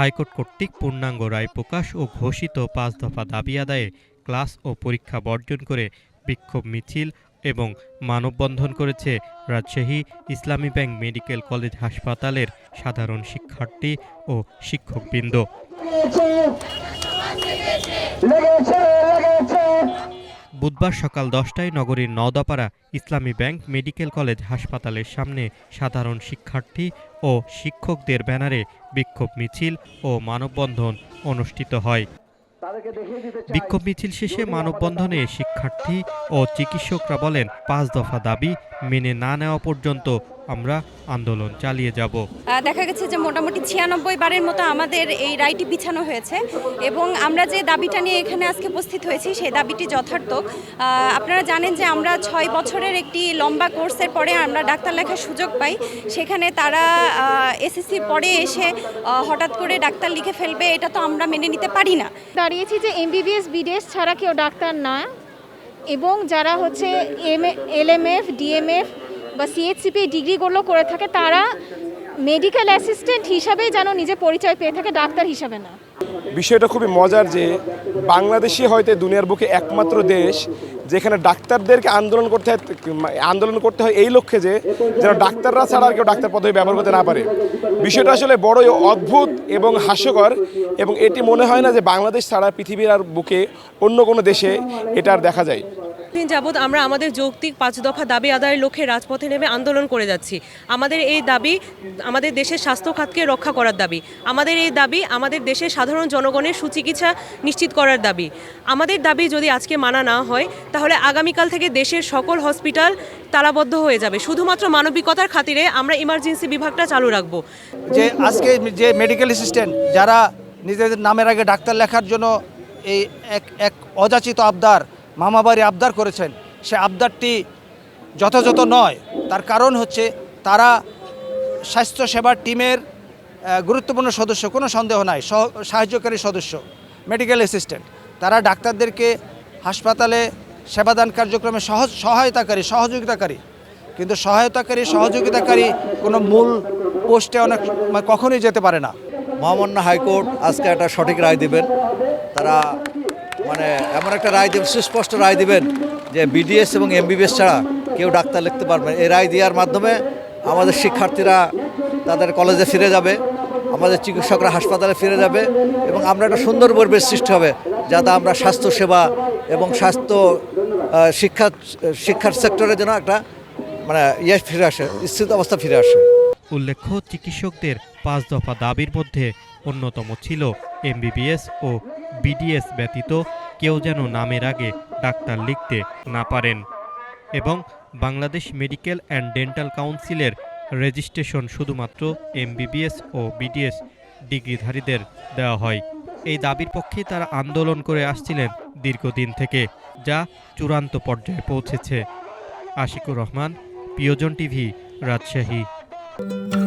High court কর্তৃক পূর্ণাঙ্গ রায় প্রকাশ ও ঘোষিত পাঁচ দফা দাবি আদায়ে ক্লাস ও পরীক্ষা বর্জন করে বিক্ষোভ মিছিল এবং মানববন্ধন করেছে রাজশাহী ইসলামী ব্যাংক মেডিকেল কলেজ হাসপাতালের সাধারণ শিক্ষার্থী ও শিক্ষকবৃন্দ। বুধবার সকাল দশটায় নগরীর নওদাপাড়া ইসলামী ব্যাংক মেডিকেল কলেজ হাসপাতালের সামনে সাধারণ শিক্ষার্থী ও শিক্ষকদের ব্যানারে বিক্ষোভ মিছিল ও মানববন্ধন অনুষ্ঠিত হয়। বিক্ষোভ মিছিল শেষে মানববন্ধনে শিক্ষার্থী ও চিকিৎসকরা বলেন পাঁচ দফা দাবি মেনে না নেওয়া পর্যন্ত আমরা আন্দোলন চালিয়ে যাব। দেখা গেছে যে মোটামুটি ছিয়ানব্বই বারের মতো আমাদের এই রায়টি বিছানো হয়েছে এবং আমরা যে দাবিটা নিয়ে এখানে আজকে উপস্থিত হয়েছি সেই দাবিটি যথার্থ। আপনারা জানেন যে আমরা ছয় বছরের একটি লম্বা কোর্সের পরে আমরা ডাক্তার লেখার সুযোগ পাই। সেখানে তারা এসএসসির পরে এসে হঠাৎ করে ডাক্তার লিখে ফেলবে এটা তো আমরা মেনে নিতে পারি না। দাঁড়িয়েছি যে এমবিবিএস বিডিএস ছাড়া কেউ ডাক্তার না এবং যারা হচ্ছে M L M LMF DMF বা সিএইচসিপি ডিগ্রিগুলো করে থাকে, তারা মেডিকেল অ্যাসিস্ট্যান্ট হিসাবেই যেন নিজে পরিচয় পেয়ে থাকে, ডাক্তার হিসাবে না। বিষয়টা খুবই মজার যে বাংলাদেশই হয়তো দুনিয়ার বুকে একমাত্র দেশ যেখানে ডাক্তারদেরকে আন্দোলন করতে হয়, আন্দোলন করতে হয় এই লক্ষ্যে যে, যেন ডাক্তাররা ছাড়া আর কেউ ডাক্তার পদবি ব্যবহার করতে না পারে। বিষয়টা আসলে বড়ই অদ্ভুত এবং হাস্যকর এবং এটি মনে হয় না যে বাংলাদেশ ছাড়া পৃথিবীর আর বুকে অন্য কোনো দেশে এটা আর দেখা যায়। দিন যাবৎ আমরা আমাদের যৌক্তিক পাঁচ দফা দাবি আদায়ের লক্ষ্যে রাজপথে নেমে আন্দোলন করে যাচ্ছি। আমাদের এই দাবি আমাদের দেশের স্বাস্থ্য খাতকে রক্ষা করার দাবি। আমাদের এই দাবি আমাদের দেশের সাধারণ জনগণের সুচিকিৎসা নিশ্চিত করার দাবি। আমাদের দাবি যদি আজকে মানা না হয়, তাহলে আগামীকাল থেকে দেশের সকল হসপিটাল তালাবদ্ধ হয়ে যাবে। শুধুমাত্র মানবিকতার খাতিরে আমরা ইমার্জেন্সি বিভাগটা চালু রাখব। যে আজকে যে মেডিকেল অ্যাসিস্ট্যান্ট যারা নিজেদের নামের আগে ডাক্তার লেখার জন্য এই এক এক অযাচিত আবদার মামাবাড়ি আবদার করেছেন। সে আবদারটি যথাযথ নয়। তার কারণ হচ্ছে তারা স্বাস্থ্যসেবার টিমের গুরুত্বপূর্ণ সদস্য, কোনো সন্দেহ নাই, সহ- সাহায্যকারী সদস্য মেডিকেল অ্যাসিস্ট্যান্ট তারা ডাক্তারদেরকে হাসপাতালে সেবাদান কার্যক্রমে সহজ, সহায়তাকারী, সহযোগিতাকারী। কিন্তু সহায়তাকারী, সহযোগিতাকারী কোনো মূল পোস্টে অনেক মানে কখনোই যেতে পারে না। মহামান্য হাইকোর্ট আজকে একটা সঠিক রায় দিবেন। তারা মানে এমন একটা রায় দেবেন, সুস্পষ্ট রায় দিবেন যে বিডিএস এবং এমবিবিএস ছাড়া কেউ ডাক্তার লিখতে পারবে। এই রায় দেওয়ার মাধ্যমে আমাদের শিক্ষার্থীরা তাদের কলেজে ফিরে যাবে, আমাদের চিকিৎসকরা হাসপাতালে ফিরে যাবে এবং আমরা একটা সুন্দর পরিবেশ সৃষ্টি হবে, যাতে আমরা স্বাস্থ্যসেবা এবং স্বাস্থ্য শিক্ষা, শিক্ষার সেক্টরে যেন একটা মানে ইয়ে ফিরে আসে, স্থিত অবস্থা ফিরে আসে উল্লেখ্য, চিকিৎসকদের পাঁচ দফা দাবির মধ্যে অন্যতম ছিল এমবিবিএস ও বিডিএস ব্যতীত কেউ যেন নামের আগে ডাক্তার লিখতে না পারেন এবং বাংলাদেশ মেডিকেল অ্যান্ড ডেন্টাল কাউন্সিলের রেজিস্ট্রেশন শুধুমাত্র এমবিবিএস ও বিডিএস ডিগ্রিধারীদের দেওয়া হয়। এই দাবির পক্ষে তারা আন্দোলন করে আসছিলেন দীর্ঘদিন থেকে, যা চূড়ান্ত পর্যায়ে পৌঁছেছে। আশিকুর রহমান, প্রিয়জন টিভি, রাজশাহী। Bye.